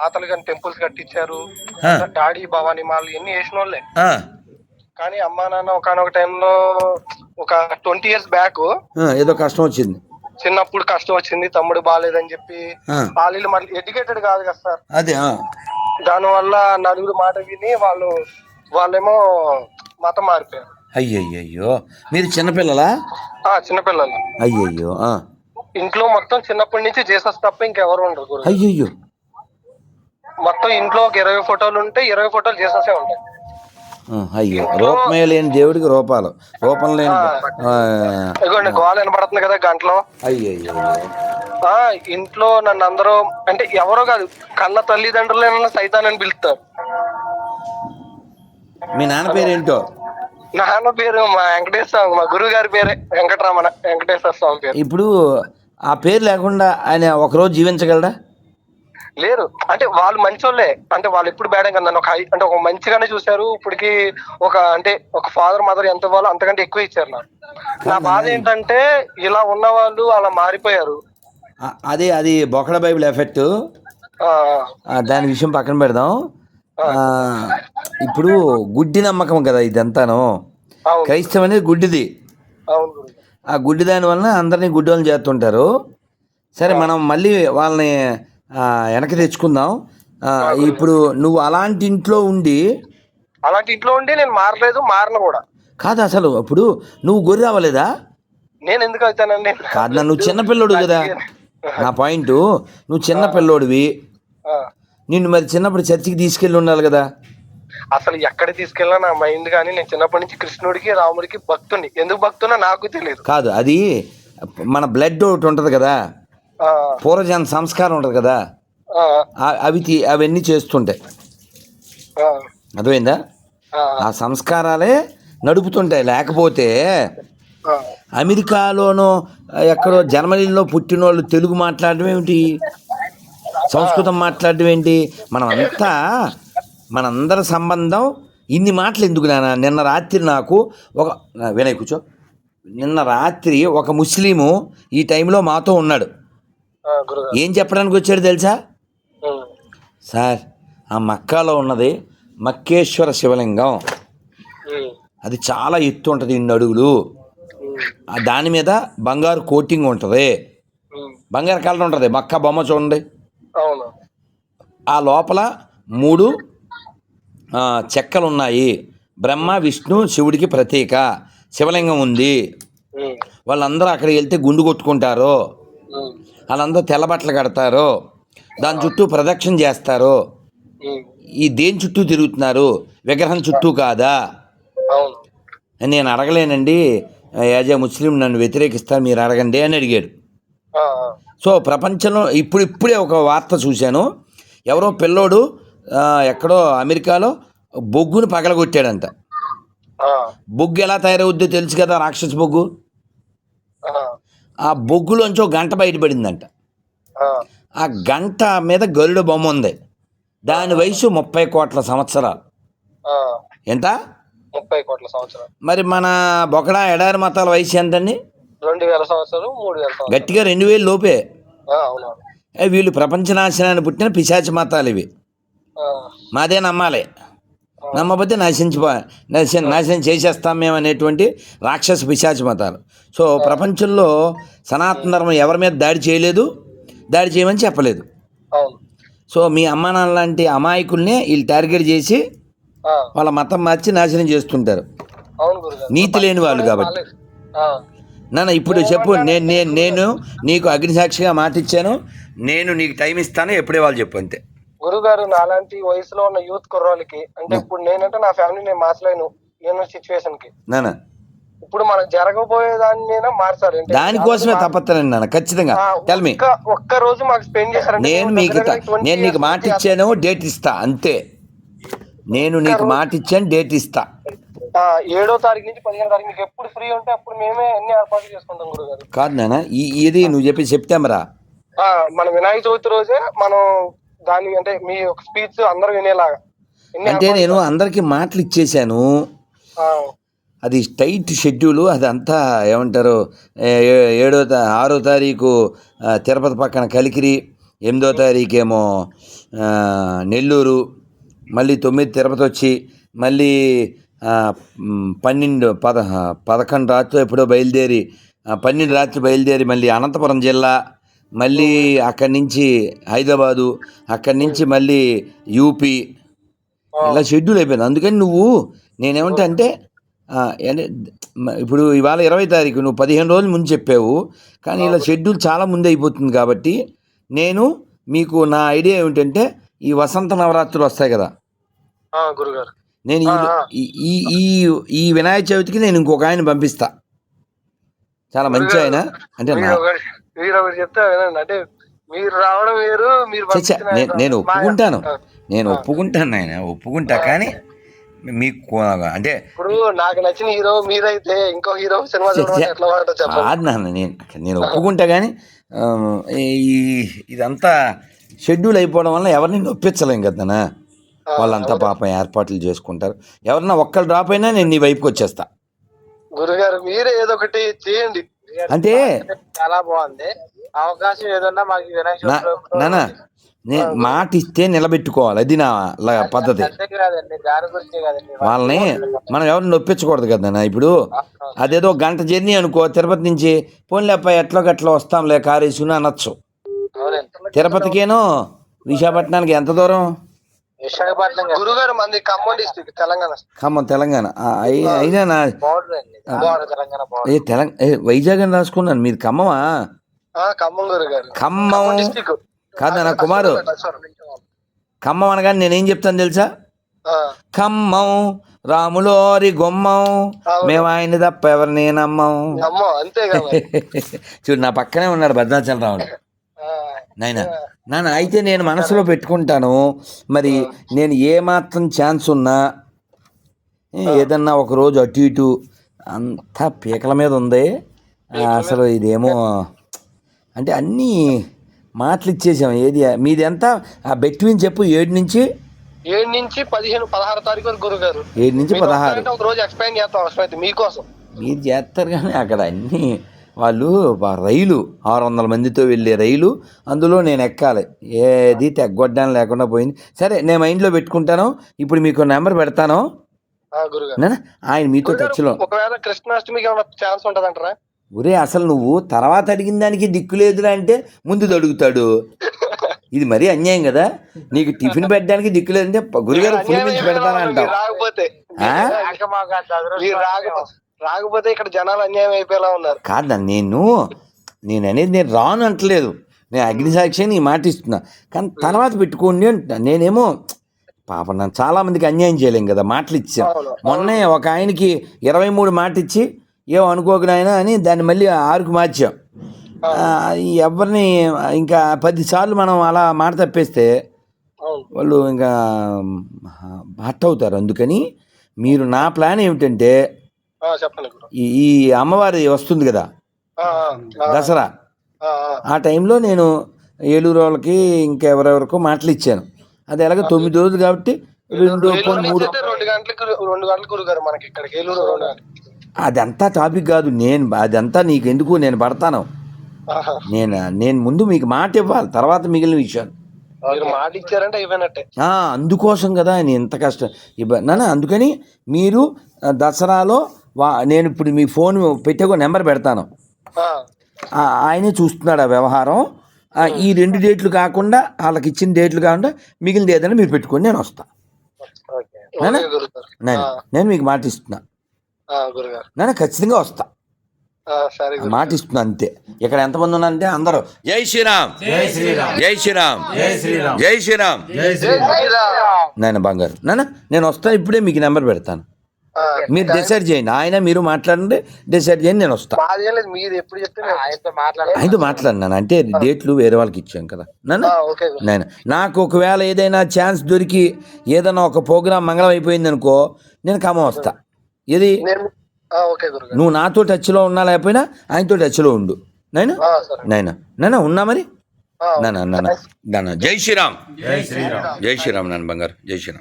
తాతలు కానీ టెంపుల్స్ కట్టించారు. డాడీ భవానీ మాలు ఇవన్నీ వేసిన వాళ్ళే కానీ అమ్మా నాన్న ఒకనొక టైంలో ఒక ట్వంటీ ఇయర్స్ బ్యాక్ ఏదో కష్టం వచ్చింది. చిన్నప్పుడు కష్టం వచ్చింది తమ్ముడు బాగాలేదని చెప్పి. వాళ్ళు మళ్ళీ ఎడ్యుకేటెడ్ కాదు కదా సార్. అదే ఆ, దానివల్ల నలుగురు మాట విని వాళ్ళు వాళ్ళేమో మతం మారిపోయారు. అయ్యయ్యయ్యో. మీరు చిన్నపిల్లలా? చిన్నపిల్లలు. అయ్యయ్యో ఇంట్లో మొత్తం చిన్నప్పటి నుంచి జీసస్ తప్ప ఇంకెవరు ఉండరు అయ్యయ్యో. మొత్తం ఇంట్లో ఒక ఇరవై ఫోటోలు ఉంటే ఇరవై ఫోటోలు జీససే ఉంటాయి. అయ్యో. రూపమే లేని దేవుడికి రూపాలు. రూపం లేని ఇదిగోండి గోల వినపడుతుంది కదా గంటలో? ఇంట్లో నన్ను అందరూ అంటే ఎవరో కాదు కన్న తల్లిదండ్రులు సైతాన్ అని పిలుస్తారు. మీ నాన్న పేరేంటో? నాన్న పేరు మా వెంకటేశ్వర స్వామి మా గురువు గారి పేరే వెంకటరమణ వెంకటేశ్వర స్వామి పేరు. ఇప్పుడు ఆ పేరు లేకుండా ఆయన ఒకరోజు జీవించగలడా? లేరు. అంటే వాళ్ళు మంచోళ్ళే. అంటే వాళ్ళు ఎప్పుడు బేడం కదా. నన్ను ఒక హై- అంటే ఒక మంచిగానే చూశారు. ఇప్పటికి ఒక అంటే ఒక ఫాదర్ మదర్ ఎంత వాళ్ళు అంతకంటే ఎక్కువ ఇచ్చారు నాకు. నా బాధ ఏంటంటే ఇలా ఉన్న వాళ్ళు అలా మారిపోయారు. అదే అది బొకడ బైబిల్ ఎఫెక్ట్. దాని విషయం పక్కన పెడదాం. ఆ, ఇప్పుడు గుడ్డి నమ్మకం కదా ఇదంతాను. క్రైస్తవం అనేది గుడ్డిది. ఆ గుడ్డి దాని వలన అందరినీ గుడ్డోళ్ళు చేస్తుంటారు. సరే మనం మళ్ళీ వాళ్ళని వెనక్కి తెచ్చుకుందాం. ఇప్పుడు నువ్వు అలాంటి ఇంట్లో ఉండి అలాంటి ఇంట్లో ఉండి నేను మారలేదు మారను కూడా. కాదు అసలు ఇప్పుడు నువ్వు గొర్రె అవ్వలేదా? నేను ఎందుకు అవుతానండి? కాదు నా నువ్వు చిన్నపిల్లోడు కదా. నా పాయింట్ నువ్వు చిన్న పిల్లోడివి. నిన్ను మరి చిన్నప్పుడు చర్చికి తీసుకెళ్ళి ఉండాలి కదా. అసలు ఎక్కడ తీసుకెళ్ళినా నా మైండ్ కానీ నేను చిన్నప్పటి నుంచి కృష్ణుడికి రాముడికి భక్తుని ఎందుకు భక్తున్నా నాకు తెలియదు కాదు అది మన బ్లడ్ ఒకటి ఉంటుంది కదా. పూర్వజన సంస్కారం ఉంటుంది కదా? అవి అవన్నీ చేస్తుంటాయి అర్థమైందా? ఆ, సంస్కారాలే నడుపుతుంటాయి. లేకపోతే. అమెరికాలోనో ఎక్కడో జర్మనీలో పుట్టిన వాళ్ళు తెలుగు మాట్లాడడం ఏమిటి? సంస్కృతం మాట్లాడడం ఏంటి? మనం అంతా మనందరి సంబంధం ఇన్ని మాటలు ఎందుకు నాన్న? నిన్న రాత్రి నాకు ఒక వినయ్ కూర్చో. నిన్న రాత్రి ఒక ముస్లిము ఈ టైంలో మాతో ఉన్నాడు. ఏం చెప్పడానికి వచ్చాడు తెలుసా? సార్ ఆ మక్కాలో ఉన్నది మక్కేశ్వర శివలింగం. అది చాలా ఎత్తు ఉంటుంది ఇన్ని అడుగులు. దాని మీద బంగారు కోటింగ్ ఉంటుంది. బంగారు కలర్ ఉంటుంది మక్క బొమ్మ చూడండి. ఆ లోపల మూడు చెక్కలు ఉన్నాయి బ్రహ్మ విష్ణు శివుడికి ప్రతీక. శివలింగం ఉంది. వాళ్ళందరూ అక్కడికి వెళ్తే గుండు కొట్టుకుంటారు. వాళ్ళందరూ తెల్ల బట్టలు కడతారు. దాని చుట్టూ ప్రదక్షిణ చేస్తారు. ఈ దేని చుట్టూ తిరుగుతున్నారు? విగ్రహం చుట్టూ కాదా? నేను అడగలేనండి. యాజ్ ఏ ముస్లిం నన్ను వ్యతిరేకిస్తారు మీరు అడగండి అని అడిగాడు. సో ప్రపంచంలో ఇప్పుడు ఇప్పుడే ఒక వార్త చూశాను. ఎవరో పిల్లోడు ఎక్కడో అమెరికాలో బొగ్గును పగలగొట్టాడంట. బొగ్గు ఎలా తయారవుద్దో తెలుసు కదా రాక్షస బొగ్గు? ఆ, బొగ్గులోంచి ఒక గంట బయటపడిందంట. ఆ, ఆ గంట మీద గరుడ బొమ్మ ఉంది. దాని వయసు ముప్పై కోట్ల సంవత్సరాలు. ఎంత? ముప్పై కోట్ల సంవత్సరాలు. మరి మన బొకడా ఎడారి మతాల వయసు ఎంతండి? రెండు వేల సంవత్సరాలు మూడు వేల గట్టిగా రెండు వేలు లోపే. వీళ్ళు ప్రపంచ నాశనాన్ని పుట్టిన పిశాచి మతాలు ఇవి. మాదే నమ్మాలి. నమ్మకపోతే నశించిపో నశ నాశనం చేసేస్తాం మేము అనేటువంటి రాక్షస పిశాచి మతాలు సో ప్రపంచంలో సనాతన ధర్మం ఎవరి మీద దాడి చేయలేదు దాడి చేయమని చెప్పలేదు. సో మీ అమ్మ నాన్న లాంటి అమాయకుల్ని వీళ్ళు టార్గెట్ చేసి వాళ్ళ మతం మార్చి నాశనం చేస్తుంటారు. నీతి లేని వాళ్ళు కాబట్టి. నాన్న ఇప్పుడు చెప్పు నేను నేను నేను నీకు అగ్నిసాక్షిగా మాట ఇచ్చాను నేను నీకు టైం ఇస్తాను ఎప్పుడే వాళ్ళు చెప్పు అంతే. గురుగారు నాలాంటి వయసులో ఉన్న యూత్ కుర్రోళ్ళకి అంటే ఇప్పుడు నేనంటే నా ఫ్యామిలీ నేను మార్చలేను నేను సిచ్యువేషన్కి. నాన్న ఇప్పుడు మనం జరగబోయే దాన్ని మార్చాలి దానికోసమే తప్పత్తనండి నాన్న ఖచ్చితంగా. టెల్ మీ ఒక్క రోజు మాకు స్పెండ్ చేశారంటే నేను మీకు దగ్గర త- దగ్గర 20 నేను నీకు మాట ఇచ్చాను డేట్ ఇస్తా అంతే. నేను నీకు మాట ఇచ్చాను డేట్ ఇస్తా. ఏడో తారీఖు నుంచి పదిహేను తారీఖు మీకు ఎప్పుడు ఫ్రీ ఉంటే అప్పుడు మేమే అన్ని ఏర్పాట్లు చేసుకుంటాం గురుగారు. కాదు నాన్న ఇది నువ్వు చెప్పి సెప్టెంబరా ఆ, మన వినాయక చవితి రోజే మనం దాని అంటే మీ ఒక స్పీచ్ అందరూ వినేలాగా. అంటే నేను అందరికి మాటలు ఇచ్చేసాను అది టైట్ షెడ్యూలు అదంతా ఏమంటారు ఏడో ఆరో తారీఖు తిరుపతి పక్కన కలికిరి ఎనిమిదో తారీఖేమో ఆ, నెల్లూరు మళ్ళీ తొమ్మిది తిరుపతి వచ్చి మళ్ళీ పన్నెండు పద పదకొండు రాత్రి ఎప్పుడో బయలుదేరి పన్నెండు రాత్రి బయలుదేరి మళ్ళీ అనంతపురం జిల్లా మళ్ళీ అక్కడి నుంచి హైదరాబాదు అక్కడి నుంచి మళ్ళీ యూపీ. ఇలా షెడ్యూల్ అయిపోయింది. అందుకని నువ్వు నేనేమంటా అంటే ఇప్పుడు ఇవాళ ఇరవై తారీఖు నువ్వు పదిహేను రోజులు ముందు చెప్పావు. కానీ ఇలా షెడ్యూల్ చాలా ముందు అయిపోతుంది కాబట్టి నేను మీకు నా ఐడియా ఏమిటంటే ఈ వసంత నవరాత్రులు వస్తాయి కదా. గురుగారు. నేను ఈ-. ఈ- ఈ వినాయక చవితికి నేను ఇంకొక ఆయన పంపిస్తా. చాలా మంచి ఆయన. అంటే మీరు ఒకటి చెప్తే వినండి. అంటే మీరు రావడం వేరు మీరు నేను ఒప్పుకుంటాను. నేను ఒప్పుకుంటాను ఆయన ఒప్పుకుంటా. కానీ మీకు అంటే ఇప్పుడు నాకు నచ్చిన హీరో మీరైతే ఇంకో హీరో సినిమా కాదు నాన్న నేను నేను ఒప్పుకుంటా కానీ ఈ ఇదంతా షెడ్యూల్ అయిపోవడం వల్ల ఎవరిని నొప్పించలేం కదా. వాళ్ళంతా పాపం ఏర్పాట్లు చేసుకుంటారు. ఎవరన్నా ఒక్కరు డ్రాప్ అయినా నేను నీ వైపుకి వచ్చేస్తా. గురుగారు మీరే ఏదో ఒకటి చేయండి. అంటే చాలా బాగుంది. అవకాశం ఏదన్నా మాకు నేను మాట ఇస్తే నిలబెట్టుకోవాలి. అది నా పద్ధతి. వాళ్ళని మనం ఎవరిని నొప్పించకూడదు కదా ఇప్పుడు అదేదో గంట జర్నీ అనుకో తిరుపతి నుంచి పోన్లే అబ్బాయి ఎట్లో గట్లా వస్తాంలే కారు వేసుకుని అనొచ్చు తిరుపతికేనో విశాఖపట్నానికి ఎంత దూరం? విశాఖపట్నం గురుగారు మంది ఖమ్మం డిస్ట్రిక్ట్ తెలంగాణ. ఖమ్మం తెలంగాణ. అయినా నా బార్డర్ అండి. బార్డర్ తెలంగాణ బార్డర్ ఏ తెలంగాణ ఏ వైజాగ్ అని రాసుకున్నాను. మీరు ఖమ్మమా? ఖమ్మం గురుగారు. ఖమ్మం డిస్ట్రిక్ట్. కాదన్న కుమారు. ఖమ్మం అనగానే నేనేం చెప్తాను తెలుసా? ఖమ్మం రాములోరి గుమ్మం. మేము ఆయన తప్ప ఎవరిని నమ్మం. అంతే కదా చూడు నా పక్కనే ఉన్నాడు భద్రాచలరావుడు నాయన నాన్న అయితే నేను మనసులో పెట్టుకుంటాను. మరి నేను ఏ మాత్రం ఛాన్స్ ఉన్నా ఏదన్నా ఒక రోజు అటు ఇటు అంతా పీకల మీద ఉంది. అసలు ఇదేమో అంటే అన్నీ మాటలు ఇచ్చేసాం. ఏది మీది ఎంత? ఆ బెట్విన్ చెప్పు ఏడు నుంచి? ఏడు నుంచి పదిహేను పదహారు తారీఖు వరకు గురుగారు. ఏడు నుంచి పదహారు. ఒక రోజు ఎక్స్ప్లెయిన్ చేస్తాం అవసరమైతే మీకోసం. మీరు చేస్తారు కానీ అక్కడ అన్నీ వాళ్ళు రైలు ఆరు వందల మందితో వెళ్ళే రైలు అందులో నేను ఎక్కాలి. ఏది తెగ్గొడ్డానికి లేకుండా పోయింది. సరే నేను మైండ్లో పెట్టుకుంటాను. ఇప్పుడు మీకు నెంబర్ పెడతాను. ఆయన మీతో టచ్లో ఒకవేళ కృష్ణాష్టమికి ఏమైనా ఛాన్స్ ఉంటదంటారా? ఒరే అసలు నువ్వు తర్వాత అడిగిన దానికి దిక్కు లేదురా అంటే ముందు అడుగుతాడు ఇది మరీ అన్యాయం కదా. నీకు టిఫిన్ పెట్టడానికి దిక్కు లేదంటే గురుగారు ఫుల్ మించి పెడతానా మీరు అంటావు రాకపోతే ఇక్కడ జనాలు అన్యాయం అయిపోయేలా ఉన్నారు. కాదా నేను నేను అనేది నేను రాను అంటలేదు. నేను అగ్నిసాక్షి అని ఈ మాట ఇస్తున్నా. కానీ తర్వాత పెట్టుకోండి అంటున్నా. నేనేమో పాప నన్ను చాలా మందికి అన్యాయం చేయలేం కదా మాటలు ఇచ్చాం. మొన్నే ఒక ఆయనకి ఇరవై మూడు మాట ఇచ్చి ఏమో అనుకోకు నాయనా అని దాన్ని మళ్ళీ ఆరుకు మార్చాం. ఎవరిని ఇంకా పది సార్లు మనం అలా మాట తప్పేస్తే వాళ్ళు ఇంకా హట్ అవుతారు. అందుకని మీరు నా ప్లాన్ ఏమిటంటే చెప్పండి ఈ అమ్మవారి వస్తుంది కదా? దసరా. ఆ, టైంలో నేను ఏలూరు వాళ్ళకి ఇంకెవరెవరికో మాటలు ఇచ్చాను. అది ఎలాగ తొమ్మిది రోజులు కాబట్టి రెండు మూడు. అయితే రెండు గంటలకు రెండు గంటలకు గురుగారు మనకి ఇక్కడికి ఏలూరు రెండు గంటలకు. అదంతా టాపిక్ కాదు. నేను అదంతా నీకు ఎందుకు నేను పడతాను. నేను నేను ముందు మీకు మాట ఇవ్వాలి తర్వాత మిగిలిన విషయాలు. మాట ఇచ్చారంటే అయిపోయినట్టే. అందుకోసం కదా నేను ఇంత కష్టం. నాన్న అందుకని మీరు దసరాలో నేను ఇప్పుడు మీ ఫోన్ పెట్టే నెంబర్ పెడతాను. ఆయనే చూస్తున్నాడు ఆ వ్యవహారం. ఈ రెండు డేట్లు కాకుండా వాళ్ళకి ఇచ్చిన డేట్లు కాకుండా మిగిలిన ఏదైనా మీరు పెట్టుకొని నేను వస్తా. నాన్న? ఓకే గురుగారు. నేను? నేను మీకు మాట ఇస్తున్నా. ఆ, గురుగారు. నేను? ఖచ్చితంగా వస్తా. మాట ఇస్తున్నా అంతే. ఇక్కడ ఎంతమంది ఉన్నారంటే అందరూ జై శ్రీరామ్ జై శ్రీరామ్ జై శ్రీరామ్ జై శ్రీరామ్ జై శ్రీరామ్ జై శ్రీరామ్. నాయన బంగారు? నాన్న నేను వస్తా ఇప్పుడే మీకు నెంబర్ పెడతాను. మీరు డిసైడ్ చేయండి. ఆయన మీరు మాట్లాడండి డిసైడ్ చేయండి నేను వస్తా. మాది ఏం లేదు మీరు ఎప్పుడు ఆయనతో మాట్లాడినాను అంటే డేట్లు వేరే వాళ్ళకి ఇచ్చాం కదా. నాన్న ఆ, ఓకే. గురు నేను నాకు ఒకవేళ ఏదైనా ఛాన్స్ దొరికి ఏదైనా ఒక ప్రోగ్రామ్ మంగళం అయిపోయింది అనుకో నేను ఖమ్మం వస్తా. ఇది నేను ఆ, ఓకే గురుగారు. నువ్వు నాతో టచ్లో ఉన్నా లేకపోయినా ఆయనతో టచ్లో ఉండు. సరే. నాయన నాన్న ఉన్నా మరి? ఆ, నాన్న నాన్న నాన్న జై శ్రీరామ్. జై శ్రీరామ్. జై శ్రీరామ్ నాన్న బంగారు. జై శ్రీరామ్.